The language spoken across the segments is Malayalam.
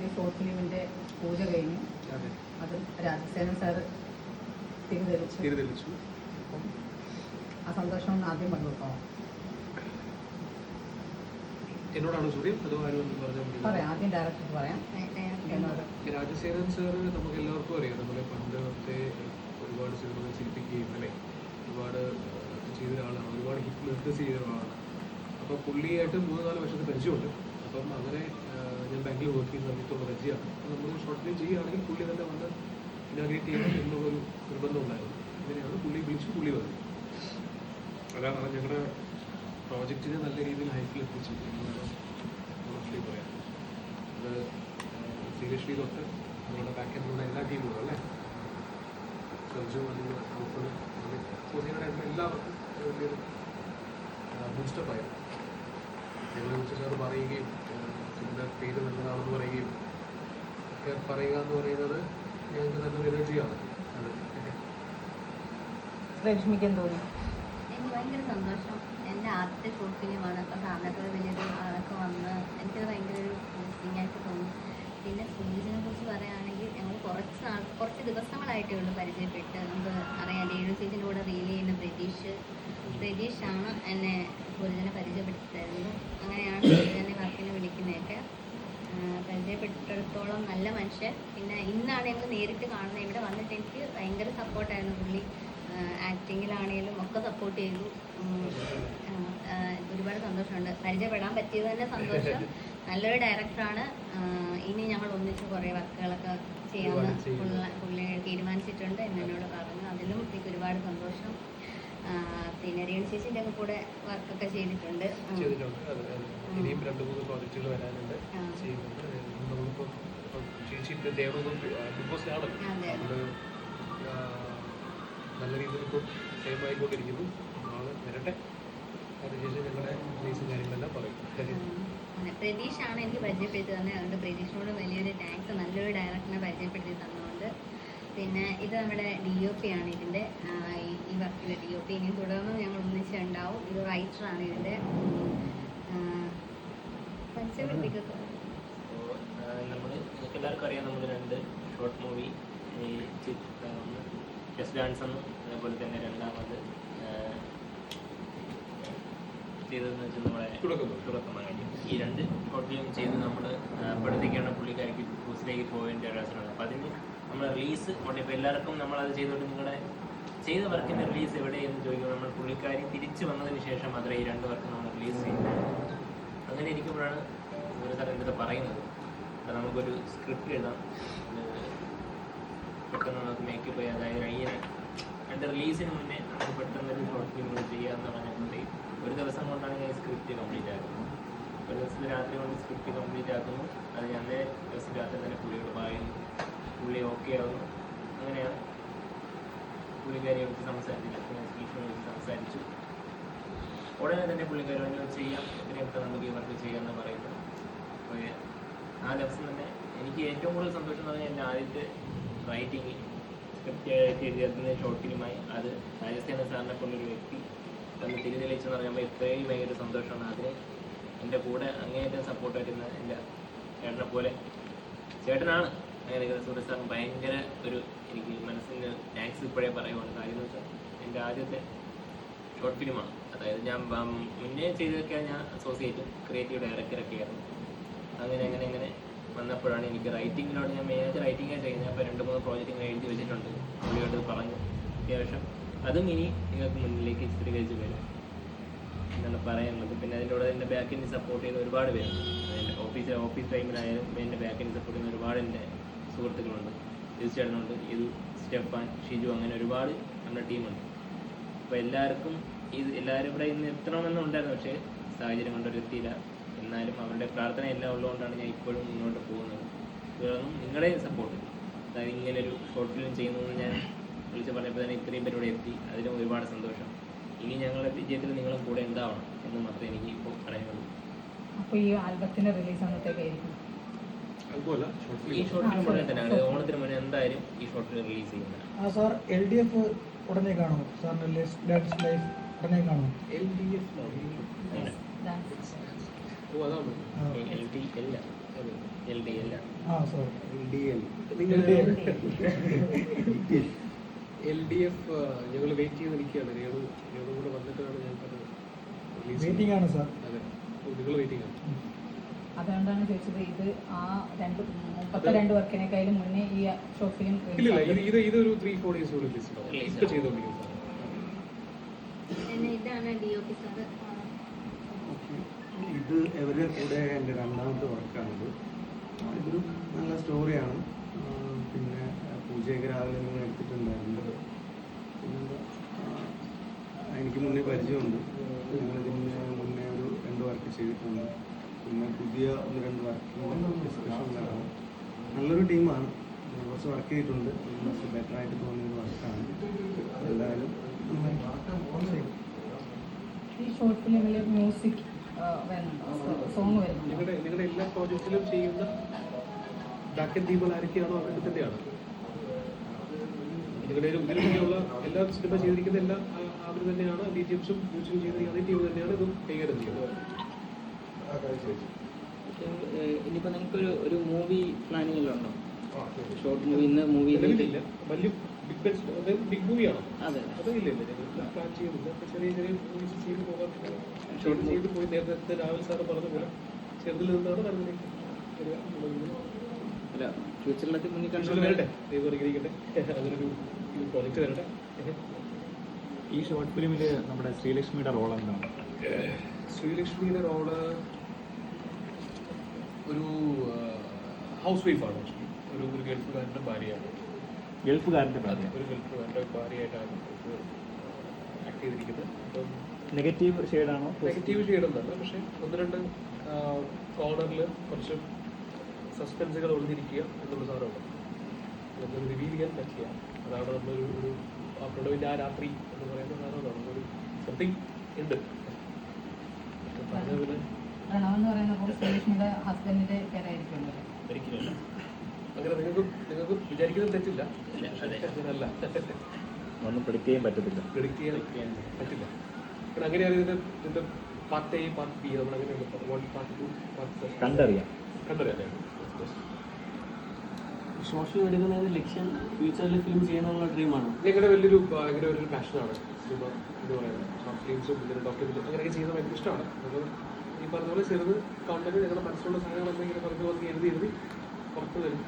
പുതിയ ഷോർട്ട് ഫിലിമിന്റെ പൂജ കഴിഞ്ഞു. അത്. രാജസേനൻ സാറ് തിരിതെളിച്ചു. ആ സന്തോഷം ഒന്ന് ആദ്യം പങ്കുവെക്കാം എന്നോടാണ് ചോദ്യം? അതോ ആരും ഒന്നും പറഞ്ഞാൽ മതി? പറയാം ആദ്യം ഡയറക്ടർ പറയാം. എന്നോട് രാജസേനൻ സാർ നമുക്ക് എല്ലാവർക്കും അറിയാം. നമ്മളെ പണ്ടത്തെ ഒരുപാട് സിനിമകൾ ചിരിപ്പിക്കുകയും അല്ലെ? ഒരുപാട് ചെയ്ത ഒരാളാണ്. ഒരുപാട് ഹിറ്റ് നിർദ്ദേശ ചെയ്ത ഒരാളാണ്. അപ്പോൾ പുള്ളിയായിട്ട് മൂന്ന് നാല് വർഷത്തെ പരിചയമുണ്ട്. അപ്പം അങ്ങനെ ഞാൻ ബാങ്കിൽ വർക്ക് ചെയ്യുന്ന സമയത്തുള്ള പരിചയമാണ് അപ്പോൾ നമ്മൾ ഷോർട്ട് ഫിലിം ചെയ്യുകയാണെങ്കിൽ പുള്ളി തന്നെ വന്ന് ഇനാഗ്രേറ്റ് ചെയ്യണം എന്നുള്ളൊരു നിർബന്ധം ഉണ്ടായിരുന്നു അങ്ങനെയാണ് പുള്ളി വിളിച്ച് പുള്ളി വന്നത് അതാണ് ഞങ്ങളുടെ പ്രോജക്റ്റിനെ നല്ല രീതിയിൽ ഹൈറ്റിൽ എത്തിച്ചു. എന്ന് പറയാം. അത് സീരിയസ്ലി തൊട്ട് നമ്മുടെ ബാക്ക് എൻഡിലുള്ള എല്ലാ ടീമുകളും അല്ലേ സർജു ഔട്ടർ കോച്ചിങ്ങളുടെ എല്ലാവർക്കും ഒരു വലിയൊരു ബൂസ്റ്റപ്പ് ആയിരുന്നു. ഞങ്ങളെ കുറിച്ച് സാർ പറയുകയും ഇതിന്റെ പേര് നല്ലതാണെന്ന് പറയുകയും ഒക്കെ പറയുക എന്ന് പറയുന്നത് ഞങ്ങൾക്ക് നല്ലൊരു എനർജിയാണ്. അത് രശ്മിക്ക് തോന്നി. എനിക്ക് ഭയങ്കര സന്തോഷം. എന്റെ ആദ്യത്തെ ഷോർട്ട് ഫിലിമാണ് അപ്പോൾ സാറിനൊക്കെ വലിയൊരു ആളൊക്കെ വന്ന് എനിക്കത് ഭയങ്കര ഒരു പോസിറ്റിംഗ് ആയിട്ട് തോന്നി. പിന്നെ സൂര്യനെ കുറിച്ച് പറയുകയാണെങ്കിൽ ഞങ്ങൾ കുറച്ച് നാൾ കുറച്ച് ദിവസങ്ങളായിട്ടേ ഉള്ളൂ പരിചയപ്പെട്ട്. നമുക്ക് അറിയാം രേണു ചേച്ചിന്റെ കൂടെ റീൽ ചെയ്യുന്ന പ്രതീഷ്. പ്രതീഷാണ് എന്നെ സൂര്യനെ പരിചയപ്പെടുത്തി തരുന്നത് അങ്ങനെയാണ് സൂര്യനെ വർക്കിന് വിളിക്കുന്നതൊക്കെ ആ, പരിചയപ്പെട്ടിടത്തോളം നല്ല മനുഷ്യൻ. പിന്നെ ഇന്നാണ് ഞങ്ങൾ നേരിട്ട് കാണുന്നത്. ഇവിടെ വന്നിട്ട് എനിക്ക് ഭയങ്കര സപ്പോർട്ടായിരുന്നു പുള്ളി. ആക്ടിങ്ങിലാണേലും ഒക്കെ സപ്പോർട്ട് ചെയ്തു. ഒരുപാട് സന്തോഷമുണ്ട്. പരിചയപ്പെടാൻ പറ്റിയത് തന്നെ സന്തോഷം. നല്ലൊരു ഡയറക്ടറാണ് ഇനി ഞങ്ങൾ ഒന്നിച്ച് കുറേ വർക്കുകളൊക്കെ ചെയ്യാമെന്ന്. പുള്ള- പുള്ളി തീരുമാനിച്ചിട്ടുണ്ട്. എന്ന് എന്നോട് പറഞ്ഞു. അതിലും എനിക്ക് ഒരുപാട് സന്തോഷം ആ, ചേച്ചിന്റെ ഒക്കെ കൂടെ വർക്കൊക്കെ ചെയ്തിട്ടുണ്ട്. ഇനിയും രണ്ട് മൂന്ന് പ്രോജക്റ്റുകൾ വരാനുണ്ട്. ചെയ്യുന്നുണ്ട്. നമ്മളിപ്പോൾ ചേച്ചി ഇപ്പോൾ ദേവൊന്നും ബിഗ് ബോസ് അതെ. നമ്മൾ ആ, നല്ല രീതിയിൽ ഇപ്പോൾ ഫെയിം ആയിക്കൊണ്ടിരിക്കുന്നു. നാളെ വരട്ടെ. അതിനുശേഷം ഞങ്ങളുടെ റിലീസും കാര്യങ്ങളെല്ലാം പറയും. പിന്നെ എനിക്ക് പരിചയപ്പെടുത്തി തന്നെ. അതുകൊണ്ട് പ്രതീക്ഷയോട് വലിയൊരു താങ്ക്സ് നല്ലൊരു ഡയറക്ടറിനെ പരിചയപ്പെടുത്തി തന്നുകൊണ്ട് പിന്നെ ഇത് നമ്മുടെ ഡി ഒ പി ആണ് ഇതിന്റെ ഈ- വർക്കിലെ ഡി ഒ പി ഇനിയും തുടർന്ന് ഞങ്ങൾ ഒന്നിച്ചുണ്ടാവും ഇത് റൈറ്ററാണ് ഇതിന്റെ. നമ്മൾ എല്ലാവർക്കും അറിയാം നമ്മൾ രണ്ട് ഷോർട്ട് മൂവി ഡാൻസ് എന്നും അതുപോലെ തന്നെ രണ്ടാമത് ആ, ചെയ്തതെന്ന് വെച്ചാൽ നമ്മുടെ തുടക്കം. ഈ രണ്ട് ഷോർട്ട് ഫിലിം ചെയ്ത് നമ്മൾ അപ്പോഴത്തേക്കാണ് പുള്ളിക്കാരിക്ക് ഹൗസിലേക്ക് പോയതിന്റെ ഒരു അപ്പോൾ അതിന് നമ്മൾ റിലീസ് ഉണ്ട്. ഇപ്പോൾ എല്ലാവർക്കും നമ്മളത് ചെയ്തുകൊണ്ട് നിങ്ങളുടെ ചെയ്ത വർക്കിന്റെ റിലീസ് എവിടെ എന്ന് ചോദിക്കുമ്പോൾ നമ്മൾ പുള്ളിക്കാരി തിരിച്ചു വന്നതിന് ശേഷം മാത്രമേ ഈ രണ്ട് വർക്ക് നമ്മൾ റിലീസ് ചെയ്യുന്നത് അങ്ങനെ ഇരിക്കുമ്പോഴാണ് ഒരു സാർ എന്റെ പറയുന്നത്. അപ്പം നമുക്കൊരു സ്ക്രിപ്റ്റ് എഴുതാം. പെട്ടെന്ന് നമുക്ക് മേക്കപ്പ് ചെയ്യാം അതായത് അയ്യനെ എന്റെ റിലീസിന് മുന്നേ നമുക്ക് പെട്ടെന്ന് ഒരു ഷോർട്ട് ഫിലിം കൂടി ചെയ്യാമെന്ന് പറഞ്ഞുകൊണ്ട് ഒരു ദിവസം കൊണ്ടാണ് ഞാൻ സ്ക്രിപ്റ്റ് കംപ്ലീറ്റ് ആക്കുന്നത്. ഒരു ദിവസത്തെ രാത്രി കൊണ്ട് സ്ക്രിപ്റ്റ് കംപ്ലീറ്റ് ആക്കുന്നു. അത് ഞാൻ അന്നേ ദിവസം രാത്രി തന്നെ പുള്ളിയോട് പറയുന്നു. പുള്ളി ഓക്കെ ആവുന്നു. അങ്ങനെയാണ് പുള്ളിക്കാരിയെ വിളിച്ച് സംസാരിച്ചു സ്പീഷിനെ വിളിച്ച് സംസാരിച്ചു. ഉടനെ തന്നെ പുള്ളിക്കാരി പറഞ്ഞു ചെയ്യാം. എത്രയൊക്കെ നമുക്ക് ഈ വർക്ക് ചെയ്യാമെന്ന് പറയുന്നു. അപ്പോൾ ആ ദിവസം തന്നെ എനിക്ക് ഏറ്റവും കൂടുതൽ സന്തോഷം എന്ന് പറഞ്ഞാൽ എന്റെ ആദ്യത്തെ റൈറ്റിംഗ് സ്ക്രിപ്റ്റ് ഷോർട്ട് ഫിലിമായി അത് രാജസ്ഥാന സാറിനെ കൊണ്ടൊരു വ്യക്തി തന്ന് തിരിതെളിച്ചെന്ന് പറയുമ്പോൾ ഇത്രയും ഭയങ്കര സന്തോഷമാണ്. അതിന് എന്റെ കൂടെ അങ്ങേയറ്റം സപ്പോർട്ടായിരുന്ന എന്റെ ചേട്ടനെ പോലെ ചേട്ടനാണ്. അങ്ങനെ സൂര്യ സാറിന് ഭയങ്കര ഒരു എനിക്ക് മനസ്സിന് താങ്ക്സ് ഇപ്പോഴേ പറയുവാണ്. കാര്യം എന്ന് വെച്ചാൽ എന്റെ ആദ്യത്തെ ഷോർട്ട് ഫിലിമാണ് അതായത് ഞാൻ മുന്നേ ചെയ്തൊക്കെ ഞാൻ അസോസിയേറ്റ് ക്രിയേറ്റീവ് ഡയറക്ടറൊക്കെ ആയിരുന്നു. അങ്ങനെ അങ്ങനെ അങ്ങനെ വന്നപ്പോഴാണ് എനിക്ക് റൈറ്റിങ്ങിനോട് ഞാൻ മെയിനായിട്ട് റൈറ്റിങ്ങാണ് ചെയ്യുന്നത് അപ്പോൾ രണ്ട് മൂന്ന് പ്രോജക്റ്റ് എഴുതി വെച്ചിട്ടുണ്ട്. പുള്ളിയോട് പറഞ്ഞു. അത്യാവശ്യം അതും ഇനി നിങ്ങൾക്ക് മുന്നിലേക്ക് ചിത്രീകരിച്ച് വരും. എന്നാണ് പറയാനുള്ളത് പിന്നെ അതിന്റെ കൂടെ എന്റെ ബാക്കിന്റെ സപ്പോർട്ട് ചെയ്യുന്ന ഒരുപാട് പേരുണ്ട്. എന്റെ ഓഫീസ് ഓഫീസ് ടൈമിലായാലും എന്റെ ബാക്കിന്റെ സപ്പോർട്ട് ചെയ്യുന്ന ഒരുപാട് എന്റെ സുഹൃത്തുക്കളുണ്ട്. തീർച്ചയായിട്ടും ഇത് സ്റ്റെഫാൻ ഷിജു അങ്ങനെ ഒരുപാട് നമ്മുടെ ടീമുണ്ട്. അപ്പോൾ എല്ലാവർക്കും ഇത് എല്ലാവരും ഇവിടെ ഇന്ന് എത്തണമെന്നുണ്ടായിരുന്നു പക്ഷേ സാഹചര്യം കൊണ്ടൊരു എത്തിയില്ല എന്നാലും അവരുടെ പ്രാർത്ഥന എല്ലാം ഉള്ളതുകൊണ്ടാണ് ഞാൻ ഇപ്പോഴും മുന്നോട്ട് പോകുന്നത്. തുടർന്നും നിങ്ങളുടെ സപ്പോർട്ട് അതായത് ഇങ്ങനൊരു ഷോർട്ട് ഫിലിം ചെയ്യുന്നതെന്ന് ഞാൻ വിളിച്ച് പറഞ്ഞപ്പോൾ തന്നെ ഇത്രയും പേരോട് എത്തി. അതിലും ഒരുപാട് സന്തോഷം. ഇനി ഞങ്ങളുടെ വിജയത്തിൽ നിങ്ങളും കൂടെ ഉണ്ടാവണം എന്ന് മാത്രമേ എനിക്ക് ഇപ്പോൾ പറയാനുള്ളൂ. അപ്പോൾ ഈ ആൽബത്തിന്റെ റിലീസ് അന്നത്തേക്കായിരിക്കും. ഈ ഷോർട്ട് ഫിലിം ഉടനെ ഇത് ഓണത്തിന് മുന്നേ എന്തായാലും ഈ ഷോർട്ട് ഫിലിം റിലീസ് ചെയ്യുന്നത്. ആ സാർ എൽ ഡി എഫ് ഉടനെ കാണുമോ? സാറിന്റെ ഡാൻസ് ലൈഫ് ഉടനെ കാണുമോ? എൽ ഡി എഫ് ഓ അതാണ്. എൽ അല്ല എൽ എൽ ഡി ആ സോറി എൽ ഡി എഫ് ഞങ്ങൾ വെയിറ്റ് ചെയ്ത് നിൽക്കുകയാണ്. രേണു രേണു കൂടെ വന്നിട്ടാണ് ഞങ്ങൾക്കത് വെയിറ്റിംഗ് ആണ് സാർ. അതെ. നിങ്ങൾ വെയിറ്റിംഗ് ആണ്. അതുകൊണ്ടാണ് ചോദിച്ചത് ഇത് ആ രണ്ട് മുപ്പത്തിരണ്ട് വർക്കിനേക്കാളും മുന്നേ ഈ ഷോർട്ട് ഫിലിം ഇല്ല ഇത് ഇത് ഇതൊരു ത്രീ ഫോർ ഡേയ്സ് റിലീസ് ഇപ്പൊ ചെയ്തോണ്ടിരിക്കും ഇതാണ് ഡി ഒ പി സാറ് ഇത് ഇവരുടെ കൂടെ എന്റെ രണ്ടാമത്തെ വർക്കാണിത്. ഇതൊരു നല്ല സ്റ്റോറിയാണ് പിന്നെ പൂജയൊക്കെ രാവിലെ നിങ്ങൾ എടുത്തിട്ടുണ്ടായിരുന്നു. പിന്നെന്താ എനിക്ക് മുന്നേ പരിചയമുണ്ട്. ഞങ്ങളിതിന് മുന്നേ ഒരു രണ്ട് വർക്ക് ചെയ്തിട്ടുണ്ട്. പിന്നെ പുതിയ ഒന്ന് രണ്ട് വർക്ക് ഡിസ്കഷൻ ഉണ്ടായിരുന്നു. നല്ലൊരു ടീമാണ് കുറച്ച് വർക്ക് ചെയ്തിട്ടുണ്ട്. കുറച്ച് ബെറ്റർ ആയിട്ട് തോന്നിയൊരു വർക്കാണ് എന്തായാലും നന്നായി. ചെയ്യും ഈ ഷോർട്ട് ഫിലിമിൽ മ്യൂസിക് വരുന്നുണ്ടോ? സോങ് വരുന്നുണ്ടോ? നിങ്ങളുടെ നിങ്ങളുടെ എല്ലാ പ്രോജക്റ്റിലും ചെയ്യുന്ന ദീപകൾ ആരൊക്കെയാണോ അവരുടെ തന്നെയാണ് നിങ്ങളുടെ എല്ലാ സിനിമ ചെയ്തിരിക്കുന്ന എല്ലാ അവർ തന്നെയാണ്. ഡി ടി എംസും മ്യൂസിക്കും ചെയ്തിരിക്കുന്ന അതേ ടീം തന്നെയാണ് ഇതും കൈകാര്യം ചെയ്യുന്നത്. ഇനിയിപ്പോൾ നിങ്ങൾക്ക് ഒരു ഒരു മൂവി പ്ലാനിങ്ങിലുണ്ടോ ഷോർട്ട് മൂവി ഇന്ന് മൂവി വലിയ ബിഗ് ബഡ്ജറ്റ് ബിഗ് മൂവിയാണോ അതെ. അത് ഇല്ല ഇല്ല ഞങ്ങൾ പ്ലാൻ ചെയ്യുന്നില്ല അപ്പോൾ ചെറിയ ചെറിയ മൂവീസ് ചെയ്ത് പോകാൻ ഷോർട്ട് ചെയ്ത് പോയി നേരത്തെ രാഹുൽ സാറ് പറഞ്ഞ പോലെ ചെറുതിൽ നിന്നാണ് വലുതിലേക്ക് വരിക എന്നുള്ളത് അല്ല ഫ്യൂച്ചറിലൊക്കെ മുന്നിൽ കൺട്രോൾ കണ്ടു വരട്ടെ. ദൈവം അനുഗ്രഹിക്കട്ടെ. അങ്ങനൊരു പ്രോജക്റ്റ് വരട്ടെ. ഈ ഷോർട്ട് ഫിലിമിൽ നമ്മുടെ ശ്രീലക്ഷ്മിയുടെ റോൾ എന്താണ്? ശ്രീലക്ഷ്മിയുടെ റോൾ ഒരു ഹൗസ് വൈഫാണ് ആക്ച്വലി ഒരു ഒരു ഗൾഫുകാരന്റെ ഭാര്യയാണ്. ഗൾഫുകാരന്റെ ഭാര്യ. ഒരു ഗൾഫുകാരന്റെ ഭാര്യയായിട്ടാണ് ആക്ട് ചെയ്തിരിക്കുന്നത്. അപ്പം നെഗറ്റീവ് ഷെയ്ഡാണോ നെഗറ്റീവ് ഷെയ്ഡൊന്നല്ല പക്ഷേ ഒന്ന് രണ്ട് കോർണറിൽ കുറച്ച് സസ്പെൻസുകൾ ഒളിഞ്ഞിരിക്കുക എന്നുള്ള സാധനമാണ് അതൊന്നും റിവീൽ ചെയ്യാൻ പറ്റില്ല അതാണ് നമ്മളൊരു ഒരു ആ പ്രൊഡവിന്റെ ആ രാത്രി എന്ന് പറയുന്ന സാധനമാണ് നമുക്കൊരു സംതിങ് ഉണ്ട്. പറഞ്ഞ പോലെ പ്രണവ് എന്ന് പറയുന്നത് സുരേഷിന്റെ ഹസ്ബൻഡിന്റെ പേരായിരിക്കുമല്ലോ ഒരിക്കലും അങ്ങനെ നിങ്ങൾക്ക് നിങ്ങൾക്ക് വിചാരിക്കുന്നത് തെറ്റില്ല. ഇല്ല അതെ. അങ്ങനല്ല. ഒന്നും പ്രിഡിക്റ്റ് ചെയ്യാൻ പറ്റത്തില്ല പ്രിഡിക്റ്റ് ചെയ്യാൻ പറ്റില്ല. കാരണം അങ്ങനെയാണ് ഇതിന്റെ ഇതിന്റെ പാർട്ട് എ പാർട്ട് ബി നമ്മൾ അങ്ങനെയുണ്ട് വൺ പാർട്ട് ടു പാർട്ട് കണ്ടറിയാം. കണ്ടറിയാം. ഷോർട്ട് ഫിലിം എടുക്കുന്നതിന് ലക്ഷ്യം ഫ്യൂച്ചറിൽ ഫിലിം ചെയ്യാനുള്ള ഡ്രീമാണ് ഞങ്ങളുടെ വലിയൊരു ഭയങ്കര ഒരു പാഷനാണ് സിനിമ എന്ന് പറയുന്നത്. ഷോർട്ട് ഫിലിംസും ഇതിന് ഡോക്യുമെന്റ് അങ്ങനെയൊക്കെ ചെയ്യുന്നത് ഭയങ്കര ഇഷ്ടമാണ്. ഈ പറഞ്ഞ പോലെ ചെറുത് കണ്ടത് ഞങ്ങളുടെ മനസ്സിലുള്ള സാധനങ്ങളൊക്കെ ഇങ്ങനെ പറഞ്ഞു പറഞ്ഞ് എഴുതി എഴുതി പുറത്ത് വരും.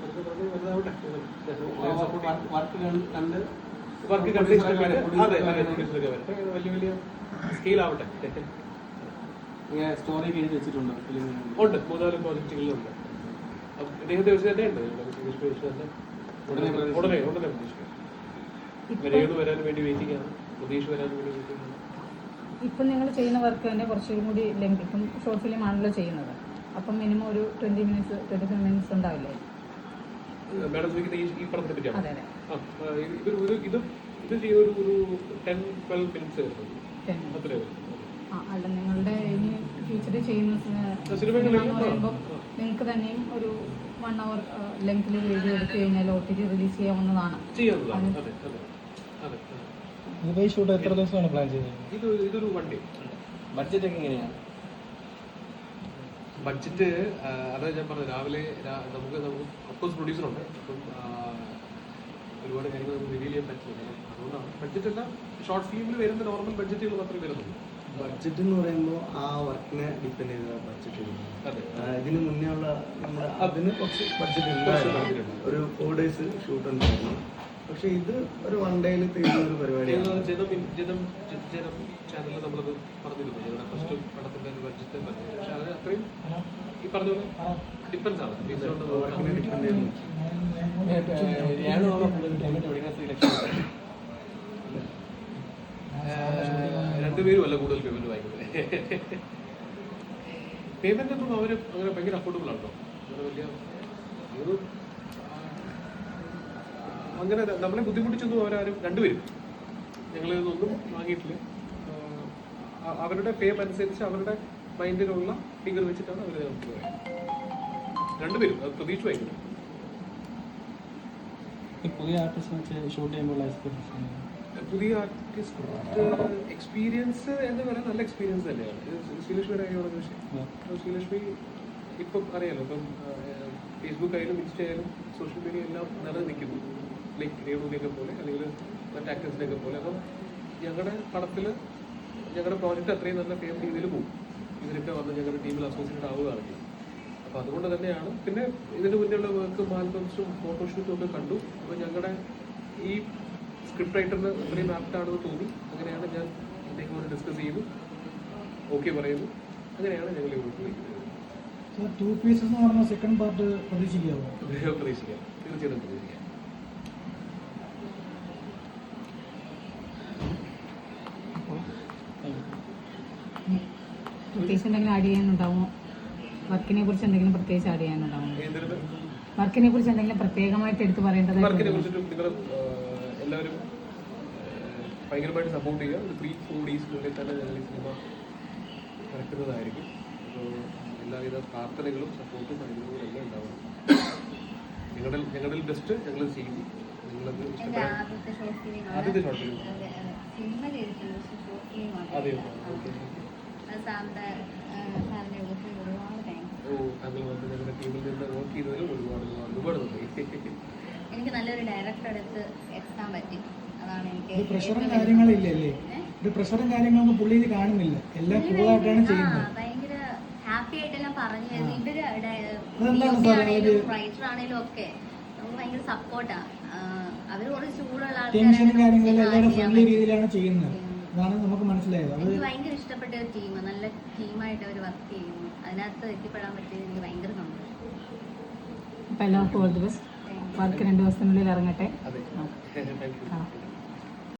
പുറത്ത് പറഞ്ഞ് വലുതാവട്ടെ. വർക്ക് കണ്ട് അതെ വരട്ടെ. വലിയ വലിയ സ്കെയിൽ ആവട്ടെ. സ്റ്റോറി എഴുതി വെച്ചിട്ടുണ്ടോ? ഉണ്ട്. മൂന്നാൽ പ്രോജക്റ്റുകളിലുണ്ട് ഇദ്ദേഹത്തെ വെച്ച് തന്നെ ഉണ്ട്. ഉടനെ. ഉടനെ ഉടനെ പ്രതീക്ഷിക്കാം. രേണു വരാൻ വേണ്ടി വെയിറ്റിംഗ് ആണ് പ്രതീക്ഷ വരാൻ വേണ്ടി വെയിറ്റിംഗ് ആണ് ഇപ്പം നിങ്ങൾ ചെയ്യുന്ന വർക്ക് തന്നെ കുറച്ചും കൂടി ലെങ്ത് ഇപ്പം ഷോർട്ട് ഫിലിം ആണല്ലോ ചെയ്യുന്നത്. അപ്പം മിനിമം ഒരു twenty minutes twenty five minutes ഉണ്ടാവില്ലേ മാഡം ഈ പറ്റിയാണ്? ഇത് ഇത് ഒരു ഇത് ഇത് ചെയ്ത ഒരു ഒരു ടെൻ ട്വൽവ് മിനിറ്റ്സ് അത്രേ അല്ല നിങ്ങളുടെ ഇനി ഫ്യൂച്ചറിൽ ചെയ്യുന്ന പറയുമ്പോൾ നിങ്ങൾക്ക് തന്നെയും ഒരു വൺ അവർ ലെങ്ത്തിൽ വീഡിയോ എടുത്തു കഴിഞ്ഞാൽ ഒ ടി ടി റിലീസ് ചെയ്യാവുന്നതാണ്. ചെയ്യാവുന്നതാണ്. അതെ അതെ അതെ. അതെ ഇതിപ്പോൾ ഈ ഷൂട്ട് എത്ര ദിവസമാണ് പ്ലാൻ ചെയ്തത് ഇത് ഇതൊരു വണ്ടി. ബഡ്ജറ്റ് ഒക്കെ എങ്ങനെയാണ് ബഡ്ജറ്റ് അതാ ഞാൻ പറഞ്ഞു രാവിലെ നമുക്ക് നമുക്ക് അഫ്കോഴ്സ് പ്രൊഡ്യൂസറുണ്ട് അപ്പം ഒരുപാട് കാര്യങ്ങൾ നമുക്ക് റിവീൽ ചെയ്യാൻ പറ്റില്ല. അതുകൊണ്ടാണ്. ബഡ്ജറ്റ് എല്ലാം ഷോർട്ട് ഫിലിമിൽ വരുന്ന നോർമൽ ബഡ്ജറ്റുകൾ മാത്രമേ വരുന്നുള്ളൂ. ബഡ്ജറ്റ് എന്ന് പറയുമ്പോൾ ആ വർക്കിനെ ഡിപ്പെൻഡ് ചെയ്ത ബഡ്ജറ്റ് ഇതിന് മുന്നേ ഉള്ള നമ്മുടെ അതിന് കുറച്ച് ബഡ്ജറ്റ് ഉണ്ടായിരുന്നു ഉണ്ട്. ഒരു ഫോർ ഡേയ്സ് ഷൂട്ട് ഉണ്ടായിരുന്നു. പക്ഷെ ഇത് ഒരു വൺ ഡേയിൽ തീരുന്ന ഒരു പരിപാടിയാണ്. ജനം ജനം ജനം ചാനലിൽ നമ്മളത് പറഞ്ഞിരുന്നു. ഫസ്റ്റ് പടത്തിന്റെ ഒരു ബഡ്ജറ്റ് പറഞ്ഞു പക്ഷെ അത് അത്രയും ഈ പറഞ്ഞ പോലെ ഡിപ്പെൻസ് ആണ്. Based on the work വർക്കിനെ ആണ്. ഡിപ്പെൻഡ് ചെയ്യുന്നു ഞാനാണോ പേയ്മെന്റ് കൊടുക്കുന്ന രണ്ടുപേരും അല്ല കൂടുതൽ പേയ്മെന്റ് വാങ്ങിക്കുന്നത്. പേയ്മെന്റ് ഒന്നും അവർ അങ്ങനെ ഭയങ്കര അഫോർഡബിൾ ആണോ അങ്ങനെ വലിയ അങ്ങനെ നമ്മളെ ബുദ്ധിമുട്ടിച്ചൊന്നും അവരാരും രണ്ടുപേരും. ഞങ്ങൾ ഇതൊന്നും വാങ്ങിയിട്ടില്ല. അവരുടെ പേ അനുസരിച്ച് അവരുടെ മൈൻഡിലുള്ള ഫിഗർ വെച്ചിട്ടാണ് അവർ നമുക്ക് പറയുന്നത് രണ്ടുപേരും അത് പ്രതീക്ഷ വായിക്കുന്നത് പുതിയ ആർട്ടിസ്റ്റ് ഷൂട്ട് ചെയ്യുമ്പോൾ പുതിയ ആർട്ടിസ്റ്റ് എക്സ്പീരിയൻസ് എന്ന് പറയാൻ നല്ല എക്സ്പീരിയൻസ് തന്നെയാണ്. ശ്രീലക്ഷ്മിയുടെ കാര്യമാണ് വിഷയം ശ്രീലക്ഷ്മി ഇപ്പം അറിയാലോ ഇപ്പം ഫേസ്ബുക്ക് ആയാലും ഇൻസ്റ്റ ആയാലും സോഷ്യൽ മീഡിയ എല്ലാം നിലനിൽക്കുന്നു നിൽക്കുന്നു. ലൈക്ക് രേണുവിനെയൊക്കെ പോലെ അല്ലെങ്കിൽ മറ്റ് ആക്ടേഴ്സിനെയൊക്കെ പോലെ. അപ്പം ഞങ്ങളുടെ പടത്തിൽ ഞങ്ങളുടെ പ്രോജക്റ്റ് അത്രയും നല്ല ഫേം രീതിയിൽ പോകും ഇവരൊക്കെ വന്ന് ഞങ്ങളുടെ ടീമിൽ അസോസിയേറ്റ് ആവുകയാണെങ്കിൽ. അപ്പോൾ അതുകൊണ്ട് തന്നെയാണ്. പിന്നെ ഇതിന് മുന്നേയുള്ള വർക്ക് ആൽബംസും ഫോട്ടോഷൂട്ടും ഒക്കെ കണ്ടു. അപ്പോൾ ഞങ്ങളുടെ ഈ സ്ക്രിപ്റ്റ് റൈറ്ററിന് അത്രയും ആപ്റ്റാണെന്ന് തോന്നി. അങ്ങനെയാണ് ഞാൻ ഇദ്ദേഹം ഡിസ്കസ് ചെയ്തു. ഓക്കെ പറയുന്നു. അങ്ങനെയാണ് ഞങ്ങൾ ഇവിടെ ടു പീസസ് എന്ന് പറഞ്ഞ സെക്കൻഡ് പാർട്ട് പ്രതീക്ഷിക്കാമോ പ്രതീക്ഷിക്കാം. തീർച്ചയായിട്ടും പ്രതീക്ഷിക്കാം. പ്രത്യേകിച്ച് എന്തെങ്കിലും ആഡ് ചെയ്യാനുണ്ടാവുമോ? വർക്കിനെ കുറിച്ച് എന്തെങ്കിലും പ്രത്യേകിച്ച് ആഡ് ചെയ്യാനുണ്ടാവുമോ? വർക്കിനെ കുറിച്ച് എന്തെങ്കിലും പ്രത്യേകമായിട്ട് എടുത്തു പറയേണ്ടത് പറയേണ്ടതായിട്ട് കുറിച്ചിട്ട് നിങ്ങൾ എല്ലാവരും ആ, ഭയങ്കരമായിട്ട് സപ്പോർട്ട് ചെയ്യുക. ഒരു ത്രീ ഫോർ ഡേയ്സിനുള്ളിൽ തന്നെ ഞങ്ങൾ ഈ സിനിമ ഇറക്കുന്നതായിരിക്കും അപ്പോൾ എല്ലാവിധ പ്രാർത്ഥനകളും സപ്പോർട്ടും അനുഗ്രഹങ്ങളും എല്ലാം ഉണ്ടാവണം. ഞങ്ങളുടെ ഞങ്ങളുടെ ബെസ്റ്റ് ഞങ്ങൾ ചെയ്യും. നിങ്ങളത് ആദ്യത്തെ ഷോർട്ട് ഫിലിം അതെയോ ഓക്കെ. ഒരുപാട് താങ്ക്സ് എനിക്ക് നല്ലൊരു ഡയറക്ടർ അടുത്ത് എത്താൻ പറ്റി. അതാണ് എനിക്ക് പ്രഷറും കാര്യങ്ങളില്ലല്ലേ? ഇത് പ്രഷറും കാര്യങ്ങളൊന്നും പുള്ളി ഇത് കാണുന്നില്ല. എല്ലാം കൂളായിട്ടാണ് ആ, ചെയ്യുന്നത്. ഭയങ്കര ഹാപ്പി ആയിട്ടെല്ലാം പറഞ്ഞു ഇവർ അതെന്താണ് സാർ ആണെങ്കിലും ഒരു- റൈറ്റർ ആണെങ്കിലും ഒക്കെ നമുക്ക് ഭയങ്കര സപ്പോർട്ടാ അവർ കുറച്ച് ചൂടുള്ള ടെൻഷനും കാര്യങ്ങളും എല്ലാവരും ചെയ്യാൻ ഫ്രണ്ട്ലി രീതിയിലാണ് ചെയ്യുന്നത്. ഉം. അതാണ് നമുക്ക് മനസ്സിലായത് അത് എനിക്ക് ഭയങ്കര ഇഷ്ടപ്പെട്ട ഒരു ടീം നല്ല ടീമായിട്ട് അവർ വർക്ക് ചെയ്യുന്നു അതിനകത്ത് എത്തിപ്പെടാൻ പറ്റിയത് എനിക്ക് ഭയങ്കര സന്തോഷം. അപ്പോൾ എല്ലാവർക്കും ഓൾ ദി ബെസ്റ്റ്. വർക്ക് രണ്ട് ദിവസത്തിനുള്ളിൽ ഇറങ്ങട്ടെ?